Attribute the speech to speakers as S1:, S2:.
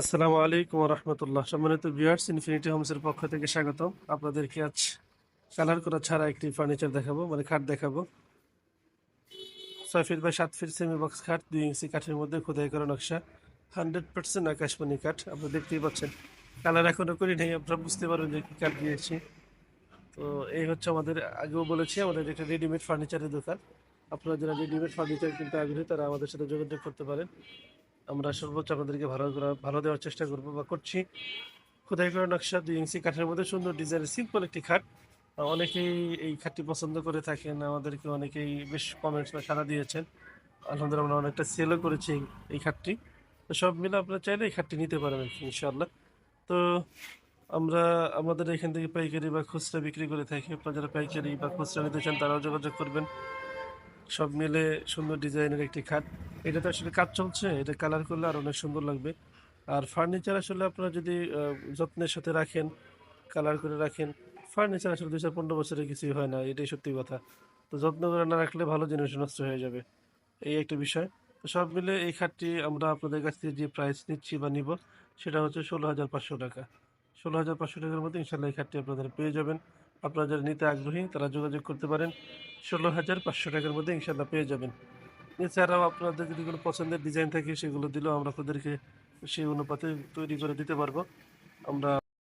S1: আসসালামু আলাইকুম রহমতুল্লাহ সম্মানিত ভিউয়ার্স ইনফিনিটি হোমসের পক্ষ থেকে স্বাগতম। আপনাদেরকে আজ কালার করা ছাড়া একটি ফার্নিচার দেখাবো মানে খাট দেখাবো। ছয় ফিট বাই সাত ফিট সেমি বক্স খাট, দুই ইঞ্চি কাঠের মধ্যে খোদাই করা নকশা। হান্ড্রেড পার্সেন্ট আকাশমণি কাঠ, আপনি দেখতেই পাচ্ছেন। কালার এখনও করি নেই, আপনারা বুঝতে পারবেন যে কি কাঠ দিয়েছি। তো এই হচ্ছে আমাদের, আগেও বলেছি, আমাদের একটা রেডিমেড ফার্নিচারের দোকান। আপনারা যারা রেডিমেড ফার্নিচার কিনতে আগ্রহী, তারা আমাদের সাথে যোগাযোগ করতে পারেন। আমরা সর্বোচ্চ আপনাদেরকে ভালো ভালো দেওয়ার চেষ্টা করব বা করছি। খোদাই করা নকশা দুই ইঞ্চি কাঠের মধ্যে সুন্দর ডিজাইনের সিম্পল একটি খাট। অনেকেই এই খাটটি পছন্দ করে থাকেন, আমাদেরকে অনেকেই বেশ কমেন্টস বা সাড়া দিয়েছেন। আলহামদুলিল্লাহ আমরা অনেকটা সেলও করেছি এই- খাটটি। তো সব মিলে আপনারা চাইলে এই খাটটি নিতে পারেন ইনশাল্লাহ তো আমরা, আমাদের এখান থেকে পাইকারি বা খুচরা বিক্রি করে থাকি। আপনারা যারা পাইকারি বা খুচরা নিতে চান তারাও যোগাযোগ করবেন। সব মিলে সুন্দর ডিজাইনের একটি খাট। এটা তো আসলে কাজ চলছে, এটা কালার করলে আর অনেক সুন্দর লাগবে। আর ফার্নিচার আসলে আপনারা যদি যত্নের সাথে রাখেন কালার করে রাখেন ফার্নিচার আসলে দুই চার পনেরো বছরের কিছুই হয় না, এটাই সত্যি কথা। তো যত্ন করে না রাখলে ভালো জিনিস নষ্ট হয়ে যাবে, এই একটা বিষয়। তো সব মিলে এই খাটটি আমরা আপনাদের কাছ থেকে যে প্রাইস নিচ্ছি বা নিব, সেটা হচ্ছে ষোলো হাজার পাঁচশো টাকা। ষোলো হাজার পাঁচশো টাকার মধ্যে ইনশাল্লাহ এই খাটটি আপনাদের পেয়ে যাবেন। আপনারা যারা নিতে আগ্রহী, তারা যোগাযোগ করতে পারেন। ষোলো হাজার পাঁচশো টাকার মধ্যে ইনশাল্লাহ পেয়ে যাবেন। এছাড়াও আপনাদের যদি কোনো পছন্দের ডিজাইন থাকে, সেগুলো দিলেও আমরা আপনাদেরকে সেই অনুপাতে তৈরি করে দিতে পারব। আমরা